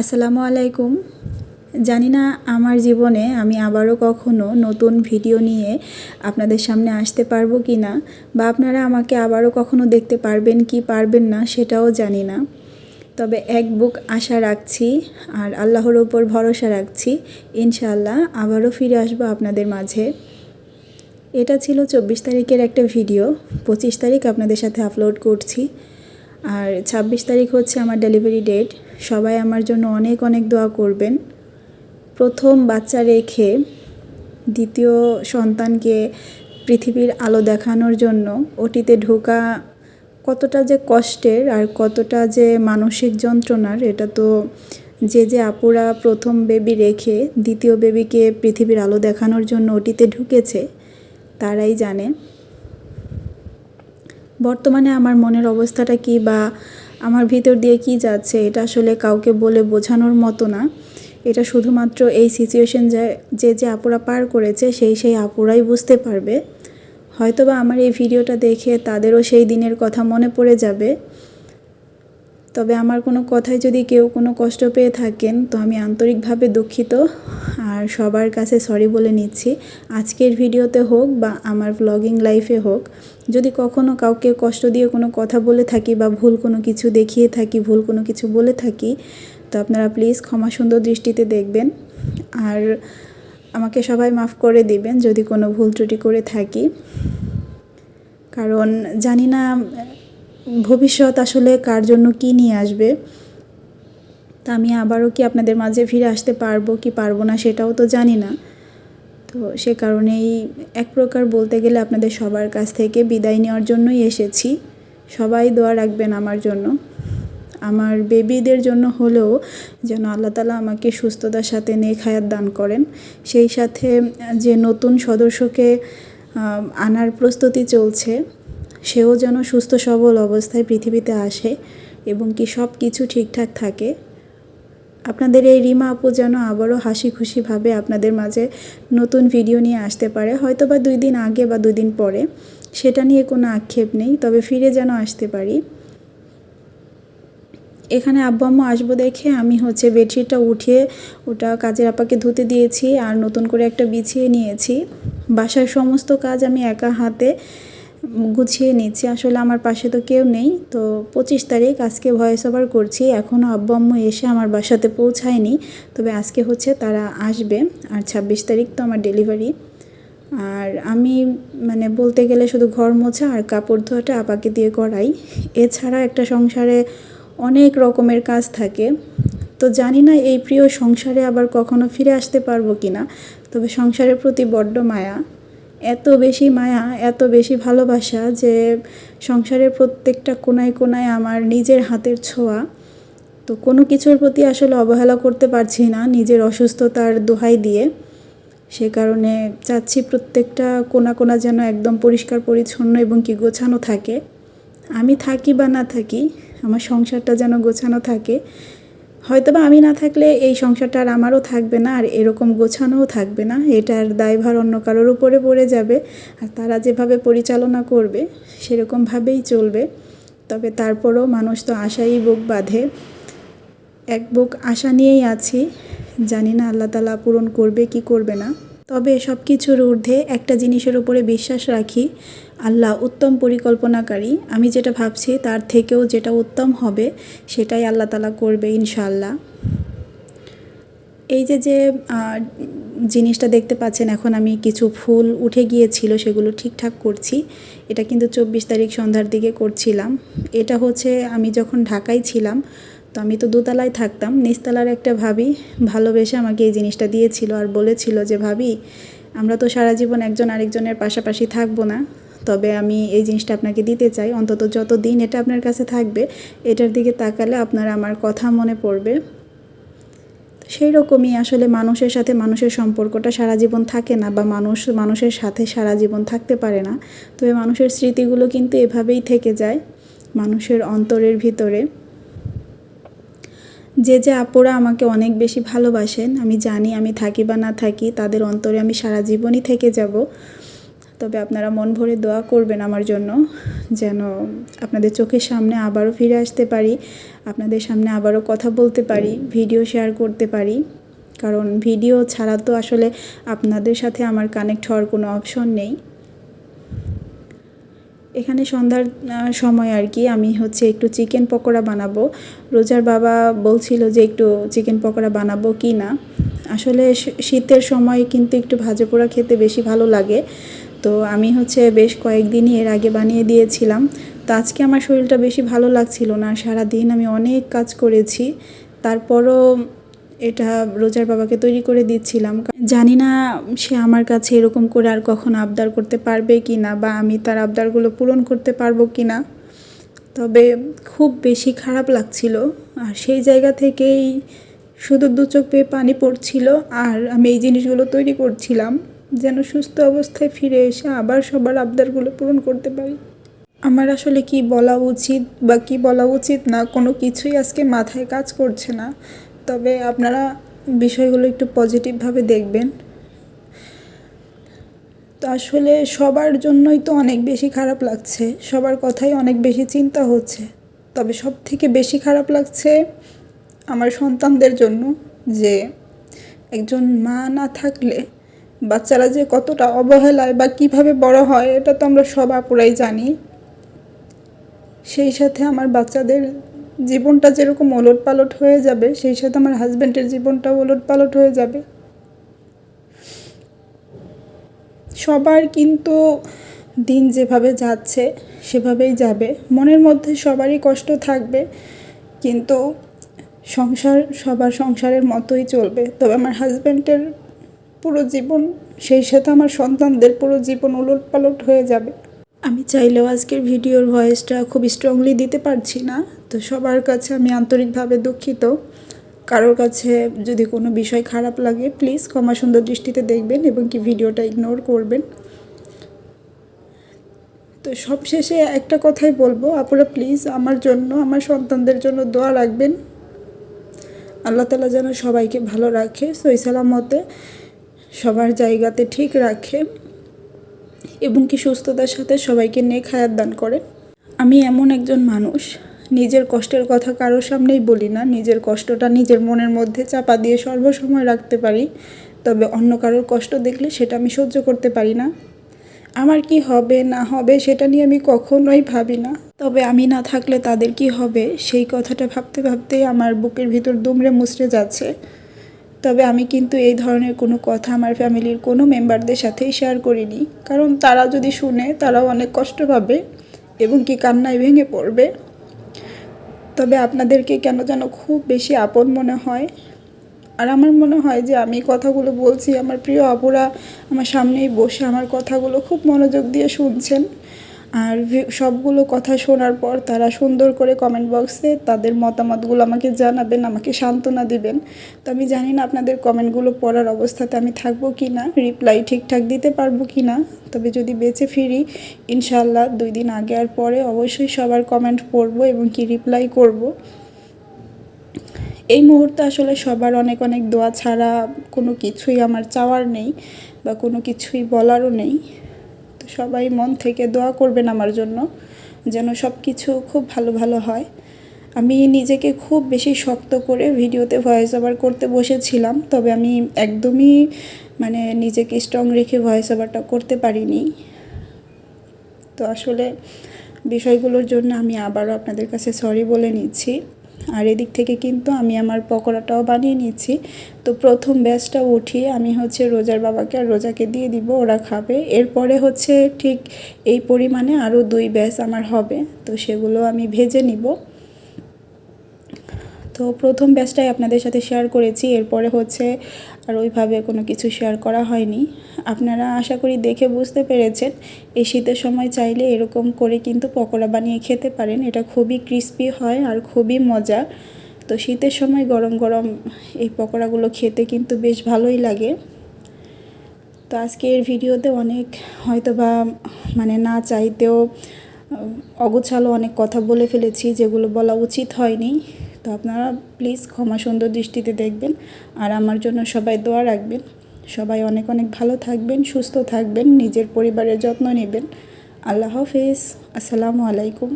আসসালামু আলাইকুম। জানি না আমার জীবনে আমি আবারও কখনো নতুন ভিডিও নিয়ে আপনাদের সামনে আসতে পারব কি না, বা আপনারা আমাকে আবারও কখনো দেখতে পারবেন কি পারবেন না সেটাও জানি না। তবে এক বুক আশা রাখছি আর আল্লাহর ওপর ভরসা রাখছি, ইনশাআল্লাহ আবারও ফিরে আসব আপনাদের মাঝে। এটা ছিল চব্বিশ তারিখের একটা ভিডিও, পঁচিশ তারিখ আপনাদের সাথে আপলোড করছি। আর ছাব্বিশ তারিখ হচ্ছে আমার ডেলিভারি ডেট সবাই আমার জন্য অনেক অনেক দোয়া করবেন। প্রথম বাচ্চা রেখে দ্বিতীয় সন্তানকে পৃথিবীর আলো দেখানোর জন্য ওটিতে ঢোকা কতটা যে কষ্টের আর কতটা যে মানসিক যন্ত্রণার, এটা তো যে যে আপুরা প্রথম বেবি রেখে দ্বিতীয় বেবিকে পৃথিবীর আলো দেখানোর জন্য ওটিতে ঢুকেছে, তারাই জানে। বর্তমানে আমার মনের অবস্থাটা কি বা আমার ভিতর দিয়ে কি যাচ্ছে, এটা আসলে কাউকে বলে বোঝানোর মতো না। এটা শুধুমাত্র এই সিচুয়েশন যে যে আপুরা পার করেছে, সেই সেই আপুরাই বুঝতে পারবে। হয়তোবা আমার এই ভিডিওটা দেখে তাদেরও সেই দিনের কথা মনে পড়ে যাবে। তবে আমার কোনো কথায় যদি কেউ কোনো কষ্ট পেয়ে থাকেন, তো আমি আন্তরিকভাবে দুঃখিত। আর সবার কাছে সরি বলে নিচ্ছি। আজকের ভিডিওতে হোক বা আমার ব্লগিং লাইফে হোক, যদি কখনো কাউকে কষ্ট দিয়ে কোনো কথা বলে থাকি বা ভুল কোনো কিছু দেখিয়ে থাকি, ভুল কোনো কিছু বলে থাকি, তো আপনারা প্লিজ ক্ষমা সুন্দর দৃষ্টিতে দেখবেন। আর আমাকে সবাই মাফ করে দিবেন যদি কোনো ভুল ত্রুটি করে থাকি। কারণ জানি না ভবিষ্যৎ আসলে কার জন্য কি নিয়ে আসবে? তা আমি আবারও কি আপনাদের মাঝে ফিরে আসতে পারব কি পারব না সেটাও তো জানি না। তো সে কারণেই এক প্রকার বলতে গেলে আপনাদের সবার কাছ থেকে বিদায় নেওয়ার জন্যই এসেছি। সবাই দোয়া রাখবেন আমার জন্য। আমার বেবিদের জন্য হলেও যেন আল্লাহ তালা আমাকে সুস্থতার সাথে নেক হায়াত দান করেন। সেই সাথে যে নতুন সদস্যকে আনার প্রস্তুতি চলছে সেও যেন সুস্থ, সবল অবস্থায় পৃথিবীতে আসে এবং কি সব কিছু ঠিকঠাক থাকে। আপনাদের এই রিমা আপু যেন আবারও হাসি খুশিভাবে আপনাদের মাঝে নতুন ভিডিও নিয়ে আসতে পারে। হয়তো বা দুই দিন আগে বা দুই দিন পরে। সেটা নিয়ে কোনো আক্ষেপ নেই, তবে ফিরে যেন আসতে পারি। এখানে আব্বু আম্মু আসব দেখে আমি হচ্ছে বেডশিটটা উঠিয়ে ওটা কাজের আপাকে ধুতে দিয়েছি আর নতুন করে একটা বিছিয়ে নিয়েছি। বাসার সমস্ত কাজ আমি একা হাতে গুছিয়ে নিচ্ছি। আসলে আমার পাশে তো কেউ নেই। তো পঁচিশ তারিখ আজকে ভয়েস ওভার করছি। এখনও আব্বু আম্মু এসে আমার বাসাতে পৌঁছায়নি। তবে আজকে হচ্ছে তারা আসবে। আর ছাব্বিশ তারিখ তো আমার ডেলিভারি আর আমি মানে বলতে গেলে শুধু ঘর মোছা আর কাপড় ধোয়াটা আপাকে দিয়ে করাই। এছাড়া একটা সংসারে অনেক রকমের কাজ থাকে। তো জানি না এই প্রিয় সংসারে আবার কখনো ফিরে আসতে পারব কি না তবে সংসারের প্রতি বড্ড মায়া। এত বেশি মায়া, এত বেশি ভালোবাসা যে সংসারের প্রত্যেকটা কোনায় কোনায় আমার নিজের হাতের ছোঁয়া। তো কোনো কিছুর প্রতি আসলে অবহেলা করতে পারছি না নিজের অসুস্থতার দোহাই দিয়ে। সে কারণে চাচ্ছি প্রত্যেকটা কোনা কোনা যেন একদম পরিষ্কার, পরিচ্ছন্ন এবং কি গোছানো থাকে। আমি থাকি বা না থাকি, আমার সংসারটা যেন গোছানো থাকে। হয়তো বা আমি না থাকলে এই সংসারটা আর আমারও থাকবে না, আর এরকম গোছানোও থাকবে না। এটার দায়ভার অন্য কারোর উপরে পড়ে যাবে, আর তারা যেভাবে পরিচালনা করবে, সেরকমভাবেই চলবে। তবে তারপরও মানুষ তো আশাই বুক বাঁধে। এক বুক আশা নিয়েই আছি। জানি না আল্লাহ তালা পূরণ করবে কি করবে না। তবে সব কিছুর ঊর্ধ্বে একটা জিনিসের উপরে বিশ্বাস রাখি, আল্লাহ উত্তম পরিকল্পনাকারী। আমি যেটা ভাবছি তার থেকেও যেটা উত্তম হবে, সেটাই আল্লাহ তালা করবে ইনশাল্লাহ এই যে যে জিনিসটা দেখতে পাচ্ছেন, এখন আমি কিছু ফুল উঠে গিয়েছিল, সেগুলো ঠিকঠাক করছি। এটা কিন্তু চব্বিশ তারিখ সন্ধ্যার দিকে করছিলাম। এটা হচ্ছে, আমি যখন ঢাকায় ছিলাম তো আমি তো দোতলায় থাকতাম। নিচতলার একটা ভাবি ভালোবেসে আমাকে এই জিনিসটা দিয়েছিল আর বলেছিল যে, ভাবি, আমরা তো সারা জীবন একজন আরেকজনের পাশাপাশি থাকব না। তবে আমি এই জিনিসটা আপনাকে দিতে চাই। অন্তত যত দিন এটা আপনার কাছে থাকবে, এটার দিকে তাকালে আপনার আমার কথা মনে পড়বে। সেই রকমই আসলে মানুষের সাথে মানুষের সম্পর্কটা সারা জীবন থাকে না বা মানুষ, মানুষের সাথে সারা জীবন থাকতে পারে না। তবে মানুষের স্মৃতিগুলো কিন্তু এভাবেই থেকে যায়। মানুষের অন্তরের ভিতরে। যে যে আপুরা আমাকে অনেক বেশি ভালোবাসেন, আমি জানি আমি থাকি বা না থাকি, তাদের অন্তরে আমি সারা জীবনই থেকে যাব। তবে আপনারা মন ভরে দোয়া করবেন আমার জন্য, যেন আপনাদের চোখের সামনে আবারও ফিরে আসতে পারি, আপনাদের সামনে আবারও কথা বলতে পারি, ভিডিও শেয়ার করতে পারি। কারণ ভিডিও ছাড়া তো আসলে আপনাদের সাথে আমার কানেক্ট হওয়ার কোনো অপশন নেই। এখানে সন্ধ্যার সময় আর কি। আমি হচ্ছে একটু চিকেন পকোড়া বানাবো। রোজার বাবা বলছিল যে একটু চিকেন পকোড়া বানাবো কি না। আসলে শীতের সময় কিন্তু একটু ভাজা পোড়া খেতে বেশি ভালো লাগে। তো আমি হচ্ছে বেশ কয়েকদিনই এর আগে বানিয়ে দিয়েছিলাম। তো আজকে আমার শরীরটা বেশি ভালো লাগছিল না। সারা দিন আমি অনেক কাজ করেছি। তারপরও এটা রোজার বাবাকে তৈরি করে দিচ্ছিলাম। জানি না সে আমার কাছে এরকম করে আর কখন আবদার করতে পারবে কি না বা আমি তার আবদারগুলো পূরণ করতে পারব কি না তবে খুব বেশি খারাপ লাগছিল আর সেই জায়গা থেকেই শুধু দু চোখ পেয়ে পানি পড়ছিল আর আমি এই জিনিসগুলো তৈরি করছিলাম যেন সুস্থ অবস্থায় ফিরে এসে আবার সবার আবদারগুলো পূরণ করতে পারি। আমার আসলে কি বলা উচিত বা কি বলা উচিত না কোনো কিছুই আজকে মাথায় কাজ করছে না। তবে আপনারা বিষয়গুলো একটু পজিটিভভাবে দেখবেন। তো আসলে সবার জন্যই তো অনেক বেশি খারাপ লাগছে, সবার কথাই অনেক বেশি চিন্তা হচ্ছে। তবে সব থেকে বেশি খারাপ লাগছে আমার সন্তানদের জন্য যে, একজন মা না থাকলে বাচ্চারা যে কতটা অবহেলায় বা কীভাবে বড় হয়, এটা তো আমরা সব আপুরাই জানি। সেই সাথে আমার বাচ্চাদের জীবনটা যেরকম ওলট পালট হয়ে যাবে, সেই সাথে আমার হাজব্যান্ডের জীবনটাও ওলট পালট হয়ে যাবে। সবার কিন্তু দিন যেভাবে যাচ্ছে, সেভাবেই যাবে। মনের মধ্যে সবারই কষ্ট থাকবে, কিন্তু সংসার, সবার সংসারের মতোই চলবে। তবে আমার হাজব্যান্ডের পুরো জীবন, সেই সাথে আমার সন্তানদের পুরো জীবন উলট পালট হয়ে যাবে। আমি চাইলেও আজকের ভিডিওর ভয়েসটা খুব স্ট্রংলি দিতে পারছি না। তো সবার কাছে আমি আন্তরিকভাবে দুঃখিত। কারোর কাছে যদি কোনো বিষয় খারাপ লাগে প্লিজ ক্ষমা সুন্দর দৃষ্টিতে দেখবেন এবং কি ভিডিওটা ইগনোর করবেন। তো সবশেষে একটা কথাই বলব আপনারা প্লিজ আমার জন্য, আমার সন্তানদের জন্য দোয়া রাখবেন। আল্লাহ তালা যেন সবাইকে ভালো রাখে সই সালামতে সবার জায়গাতে ঠিক রাখে এবং কি সুস্থতার সাথে সবাইকে নেক হায়াত দান করে আমি এমন একজন মানুষ নিজের কষ্টের কথা কারোর সামনেই বলি না। নিজের কষ্টটা নিজের মনের মধ্যে চাপা দিয়ে সর্বসময় রাখতে পারি। তবে অন্য কারোর কষ্ট দেখলে সেটা আমি সহ্য করতে পারি না। আমার কি হবে, না হবে সেটা নিয়ে আমি কখনোই ভাবি না। তবে আমি না থাকলে তাদের কি হবে, সেই কথাটা ভাবতে ভাবতেই আমার বুকের ভিতর দুমড়ে মুচড়ে যাচ্ছে। তবে আমি কিন্তু এই ধরনের কোনো কথা আমার ফ্যামিলির কোনো মেম্বারদের সাথেই শেয়ার করিনি। কারণ তারা যদি শুনে তারাও অনেক কষ্ট পাবে এবং কি কান্নায় ভেঙে পড়বে। তবে আপনাদেরকে কেন যেন খুব বেশি আপন মনে হয়। আর আমার মনে হয় যে আমি কথাগুলো বলছি, আমার প্রিয় অপরা আমার সামনেই বসে আমার কথাগুলো খুব মনোযোগ দিয়ে শুনছেন। আর সবগুলো কথা শোনার পর তারা সুন্দর করে কমেন্ট বক্সে তাদের মতামতগুলো আমাকে জানাবেন, আমাকে সান্ত্বনা দিবেন। তো আমি জানি না আপনাদের কমেন্টগুলো পড়ার অবস্থাতে আমি থাকব কি না রিপ্লাই ঠিকঠাক দিতে পারব কি না তবে যদি বেঁচে ফিরি ইনশাল্লাহ দুই দিন আগে আর পরে অবশ্যই সবার কমেন্ট পড়ব এবং কি রিপ্লাই করব। এই মুহূর্তে আসলে সবার অনেক অনেক দোয়া ছাড়া কোনো কিছুই আমার চাওয়ার নেই বা কোনো কিছুই বলারও নেই। সবাই মন থেকে দোয়া করবেন আমার জন্য, যেন সব কিছু খুব ভালো ভালো হয়। আমি নিজেকে খুব বেশি শক্ত করে ভিডিওতে ভয়েস ওভার করতে বসেছিলাম, তবে আমি একদমই মানে নিজেকে স্ট্রং রেখে ভয়েস ওভারটা করতে পারিনি। তো আসলে বিষয়গুলোর জন্য আমি আবারও আপনাদের কাছে সরি বলে নিচ্ছি। আর এদিক থেকে কিন্তু আমি আমার পকোড়াটাও বানিয়ে নিয়েছি। তো প্রথম ব্যাচটা উঠিয়ে আমি হচ্ছে রোজার বাবাকে আর রোজাকে দিয়ে দিব, ওরা খাবে। এরপরে হচ্ছে ঠিক এই পরিমাণে আরও দুই ব্যাচ আমার হবে, তো সেগুলো আমি ভেজে নিব। তো প্রথম ব্যাচটাই আপনাদের সাথে শেয়ার করেছি, এরপরে হচ্ছে আর ওইভাবে কোনো কিছু শেয়ার করা হয়নি। আপনারা আশা করি দেখে বুঝতে পেরেছেন, এই শীতের সময় চাইলে এরকম করে কিন্তু পকোড়া বানিয়ে খেতে পারেন। এটা খুবই ক্রিস্পি হয় আর খুবই মজা তো শীতের সময় গরম গরম এই পকোড়াগুলো খেতে কিন্তু বেশ ভালোই লাগে। তো আজকের ভিডিওতে অনেক হয়তো বা মানে না চাইতেও অগোছালো অনেক কথা বলে ফেলেছি যেগুলো বলা উচিত হয়নি। তো আপনারা প্লিজ ক্ষমা সুন্দর দৃষ্টিতে দেখবেন আর আমার জন্য সবাই দোয়া রাখবেন। সবাই অনেক অনেক ভালো থাকবেন, সুস্থ থাকবেন, নিজের পরিবারের যত্ন নেবেন। আল্লাহ হাফেজ। আসসালামু আলাইকুম।